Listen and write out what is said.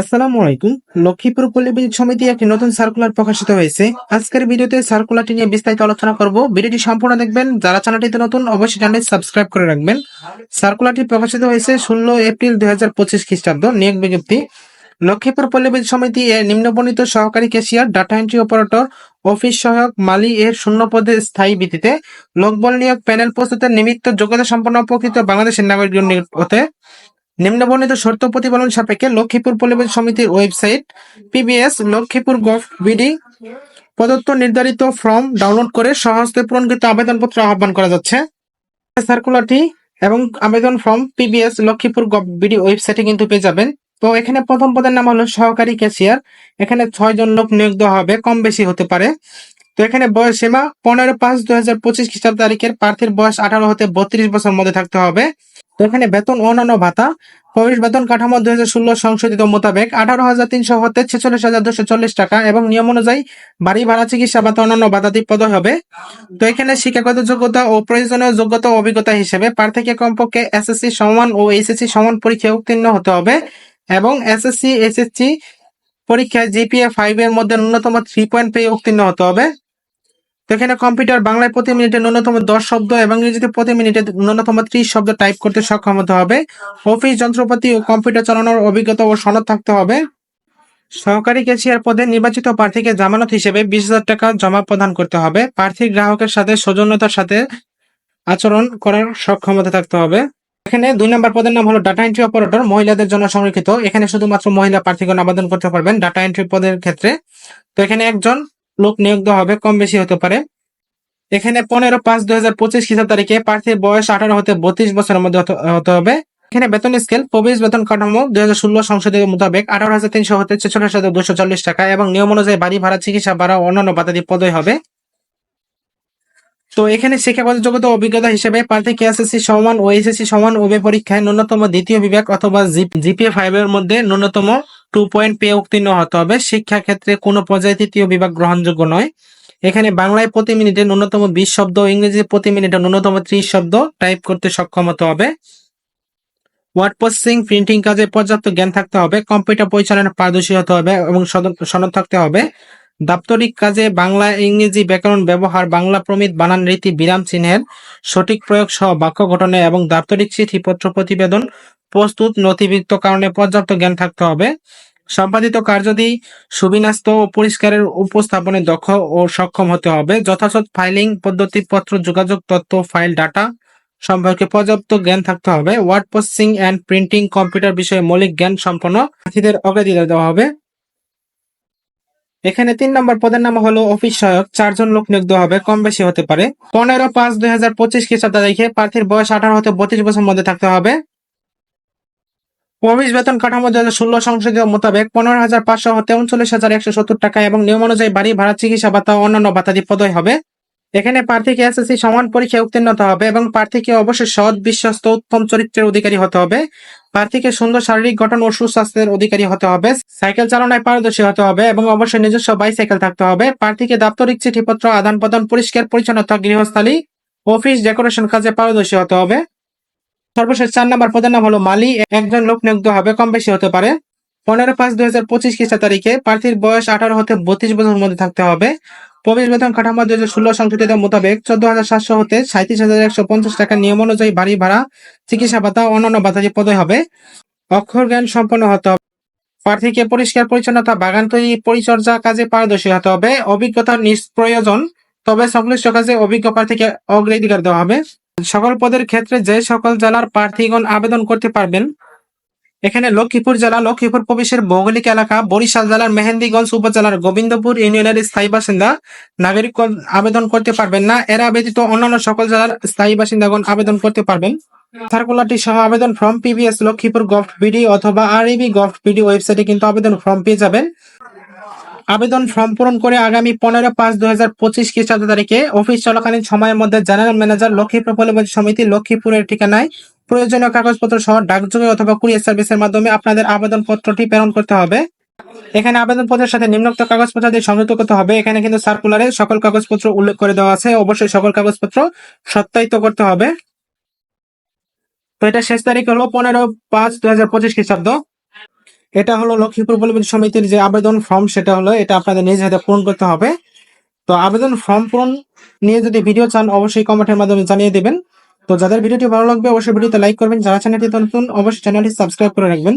আসসালামু আলাইকুম। লক্ষ্মীপুর পল্লী সমিতি একটি নতুন সার্কুলার প্রকাশিত হয়েছে। আজকের ভিডিওতে সার্কুলারটি নিয়ে বিস্তারিত আলোচনা করব। ভিডিওটি সম্পূর্ণ দেখবেন। যারা চ্যানেলটিতে নতুন, অবশ্যই চ্যানেলটি সাবস্ক্রাইব করে রাখবেন। সার্কুলারটি প্রকাশিত হয়েছে ষোলো এপ্রিল দুই হাজার পঁচিশ খ্রিস্টাব্দ, নিয়োগ বিজ্ঞপ্তি। লক্ষ্মীপুর পল্লী সমিতি এর নিম্নবর্ণিত সহকারী cashier data entry operator office সহায়ক, মালি এর শূন্য পদে স্থায়ী ভিত্তিতে লোকবল নিয়োগ প্যানেল প্রস্তুতের নিমিত্ত যোগ্যতা সম্পন্ন প্রকৃত বাংলাদেশের নাগরিক হতে নিম্নবর্ণিত শর্ত প্রতিপালন সাপেক্ষে লক্ষ্মীপুর পরিবেশ সমিতির website PBS Lakshmipur gov BD প্রদত্ত নির্ধারিত ফর্ম ডাউনলোড করে সহজতে পূরণকৃত আবেদনপত্র আহ্বান করা যাচ্ছে। সার্কুলারটি এবং আবেদন form PBS Lakshmipur gov BD ওয়েবসাইটে কিন্তু পেয়ে যাবেন। তো এখানে প্রথম পদের নাম হলো সহকারী ক্যাশিয়ার। এখানে ছয় জন লোক নিয়োগ দেওয়া হবে, কম বেশি হতে পারে। তো এখানে বয়স সীমা পনেরো পাঁচ দুই হাজার পঁচিশ খ্রিস্টাব্দ তারিখের প্রার্থীর বয়স আঠারো হতে বত্রিশ বছর মধ্যে থাকতে হবে। এখানে বেতন অন্যান্য ভাতা, প্রবেশ বেতন কাঠামো দুই হাজার ষোলো সংশোধিত মোতাবেক আঠারো হাজার তিনশো হতে ছেচল্লিশ হাজার দুশো চল্লিশ টাকা এবং নিয়ম অনুযায়ী বাড়ি ভাড়া, চিকিৎসা ভাতা, অন্যান্য ভাতাদি পদ হবে। তো এখানে শিক্ষাগত যোগ্যতা ও প্রয়োজনীয় যোগ্যতা ও অভিজ্ঞতা হিসেবে প্রার্থীকে কমপক্ষে এসএসসি সমান ও এইচএসসি সমান পরীক্ষায় উত্তীর্ণ হতে হবে এবং এসএসসি এসএসসি পরীক্ষায় জিপিএ ফাইভ এর মধ্যে ন্যূনতম থ্রি পয়েন্ট পেয়ে উত্তীর্ণ হতে হবে। এখানে কম্পিউটার বাংলায় প্রতি মিনিটে ন্যূনতম দশ শব্দ এবং ইংরেজিতে প্রতি মিনিটে ন্যূনতম ত্রিশ শব্দ টাইপ করতে সক্ষম হতে হবে। অফিস, যন্ত্রপাতি ও কম্পিউটার চালানোর অভিজ্ঞতা ও সনদ থাকতে হবে। সহকারী ক্যাশিয়ার পদে নির্বাচিত প্রার্থীকে জামানত হিসেবে বিশ হাজার টাকা জমা প্রদান করতে হবে। প্রার্থী গ্রাহকের সাথে সৌজন্যতার সাথে আচরণ করার সক্ষমতা থাকতে হবে। এখানে দুই নম্বর পদের নাম হলো ডাটা এন্ট্রি অপারেটর, মহিলাদের জন্য সংরক্ষিত। এখানে শুধুমাত্র মহিলা প্রার্থীগণ আবেদন করতে পারবেন ডাটা এন্ট্রি পদের ক্ষেত্রে। তো এখানে একজন লোক নিয়োগ দেওয়া হবে, কম বেশি হতে পারে। এখানে পনেরো পাঁচ দুই হাজার পঁচিশ খ্রিস্টাব্দ তারিখে প্রার্থীর বয়স আঠারো হতে বত্রিশ বছরের মধ্যে হতে- হবে। এখানে বেতন স্কেল, প্রবেশ বেতন কাঠামো দুই হাজার ষোলো সংসদের মোতাবেক আঠারো হাজার তিনশো হতে ছেচল্লিশ হাজার দুশো চল্লিশ টাকা এবং নিয়ম অনুযায়ী বাড়ি ভাড়া, চিকিৎসা ভাড়া অন্যান্য বাতাদি পদই হবে। তো এখানে শিক্ষাগত যোগ্যতা অভিজ্ঞতা হিসেবে প্রার্থী কেএসএসসি সমান ও এইচএসসি সমান উভয় পরীক্ষায় ন্যূনতম দ্বিতীয় বিভাগ অথবা জিপিএ ফাইভ এর মধ্যে ন্যূনতম টু পয়েন্ট পেয়ে উত্তীর্ণ হতে হবে। শিক্ষা ক্ষেত্রে কোনো পর্যায়ে তৃতীয় বিভাগ গ্রহণযোগ্য নয়। এখানে বাংলায় প্রতি মিনিটে ন্যূনতম বিশ শব্দ ও ইংরেজিতে প্রতি মিনিটে ন্যূনতম ত্রিশ শব্দ টাইপ করতে সক্ষম হতে হবে। ওয়ার্ড প্রসেসিং প্রিন্টিং কাজে পর্যাপ্ত জ্ঞান থাকতে হবে। কম্পিউটার পরিচালনা পারদর্শী হতে হবে এবং সনদ থাকতে হবে। দাপ্তরিক কাজে বাংলা, ইংরেজি ব্যাকরণ ব্যবহার, বাংলা প্রমিত বানান রীতি, বিরাম চিহ্নের সঠিক প্রয়োগ সহ বাক্য গঠনে এবং দাপ্তরিক চিঠিপত্র প্রতিবেদন প্রস্তুত নথিভুক্ত কারণে পর্যাপ্ত জ্ঞান থাকতে হবে। সম্পাদিত কার্যাদি সুবিন্যস্ত ও পরিষ্কারের উপস্থাপনে দক্ষ ও সক্ষম হতে হবে। যথাযথ ফাইলিং পদ্ধতি পত্র যোগাযোগ তথ্য, ফাইল ডাটা সম্পর্কে পর্যাপ্ত জ্ঞান থাকতে হবে। Word processing and printing computer বিষয়ে মৌলিক জ্ঞান সম্পন্ন প্রার্থীদের অগ্রাধিকার দেওয়া হবে। এখানে তিন নম্বর পদের নাম হলো অফিস সহায়ক। চারজন লোক নিয়োগ দেওয়া হবে কম বেশি হতে পারে। পনেরো পাঁচ দুই হাজার পঁচিশ খ্রিস্টাব্দ প্রার্থীর বয়স আঠারো হতে বত্রিশ বছর মধ্যে থাকতে হবে। প্রবেশ বেতন কাঠামো দু হাজার ষোলো সংসদীয় মোতাবেক পনেরো হাজার পাঁচশো হতে উনচল্লিশ হাজার একশো সত্তর টাকা এবং নিয়ম অনুযায়ী বাড়ি, ভাড়া, চিকিৎসা ভাতা অন্যান্য ভাতাদি পদই হবে। এখানে প্রার্থীকে এসএসসি সমান পরীক্ষায় উত্তীর্ণ হতে হবে এবং প্রার্থীকে অবশ্যই সৎ, বিশ্বস্ত, উত্তম চরিত্রের অধিকারী হতে হবে। প্রার্থীকে সুন্দর শারীরিক গঠন ও সুস্বাস্থ্যের অধিকারী হতে হবে। সাইকেল চালনায় পারদর্শী হতে হবে এবং অবশ্যই নিজস্ব বাইসাইকেল থাকতে হবে। প্রার্থীকে দাপ্তরিক চিঠিপত্র আদান প্রদান পরিষ্কার পরিচ্ছন্নতা গৃহস্থালী, অফিস ডেকোরেশন কাজে পারদর্শী হতে হবে। সর্বশেষ চার নম্বর পদের নাম হলো মালি। একজন লোক নিয়োগ হবে, কম বেশি হতে পারে। পনেরো পাঁচ দুই হাজার পঁচিশ খ্রিস্টা তারিখে প্রার্থীর বয়স আঠারো হতে বত্রিশ বছরের মধ্যে থাকতে হবে। প্রবেশ বেতন কাঠামো দুই হাজার ষোলো সংশোধিত মোতাবেক চোদ্দ হাজার সাতশো হতে সাঁত্রিশ হাজার একশো পঞ্চাশ টাকা নিয়ম অনুযায়ী বাড়ি ভাড়া, চিকিৎসা ভাতা অন্যান্য ভাতাজি পদে হবে। অক্ষর জ্ঞান সম্পন্ন হতে হবে। প্রার্থীকে পরিষ্কার পরিচ্ছন্নতা, বাগান তৈরি, পরিচর্যা কাজে পারদর্শী হতে হবে। অভিজ্ঞতা নিষ্প্রয়োজন, তবে সংশ্লিষ্ট কাজে অভিজ্ঞ প্রার্থীকে অগ্রাধিকার দেওয়া হবে। সকল পদের ক্ষেত্রে যে সকল জেলার প্রার্থীগণ আবেদন করতে পারবেন, এখানে লক্ষ্মীপুর জেলা, লক্ষ্মীপুর প্রবেশের ভৌগোলিক এলাকা, বরিশাল জেলার মেহেন্দিগঞ্জ উপজেলার গোবিন্দপুর ইউনিয়নের স্থায়ী বাসিন্দা নাগরিক আবেদন করতে পারবেন না। এরা ব্যতীত অন্যান্য সকল জেলার স্থায়ী বাসিন্দাগণ আবেদন করতে পারবেন। সার্কুলারটি সহ আবেদন form PBS Lakshmipur gov BD অথবা আরইবি গভ বিডি ওয়েবসাইটে কিন্তু আবেদন ফর্ম পেয়ে যাবেন। আবেদন ফর্ম পূরণ করে আগামী পনেরো পাঁচ দুই হাজার পঁচিশ খ্রিস্টাব্দ তারিখে অফিস চলাকালীন সময়ের মধ্যে জেনারেল ম্যানেজার লক্ষ্মীপুর পল্লী সমিতি লক্ষ্মীপুরের ঠিকানায় প্রয়োজনীয় কাগজপত্র সহ ডাকযোগে অথবা কুরিয়ার সার্ভিসের মাধ্যমে আপনাদের আবেদনপত্রটি প্রেরণ করতে হবে। এখানে আবেদনপত্রের সাথে নিম্নোক্ত কাগজপত্র দিয়ে সংযুক্ত করতে হবে। এখানে কিন্তু সার্কুলারে সকল কাগজপত্র উল্লেখ করে দেওয়া আছে। অবশ্যই সকল কাগজপত্র সত্যায়িত করতে হবে। তো এটা শেষ তারিখ হলো পনেরো পাঁচ দুই হাজার পঁচিশ খ্রিস্টাব্দ। এটা হলো লক্ষ্মীপুর পল্লী সমিতির যে আবেদন ফর্ম, সেটা হলো এটা আপনাদের নিজ হাতে পূরণ করতে হবে। তো আবেদন ফর্ম পূরণ নিয়ে যদি ভিডিও চান, অবশ্যই কমেন্টের মাধ্যমে জানিয়ে দেবেন। তো যাদের ভিডিওটি ভালো লাগবে, অবশ্যই ভিডিওতে লাইক করবেন। যারা চ্যানেলটি নতুন, অবশ্যই চ্যানেলটি সাবস্ক্রাইব করে রাখবেন।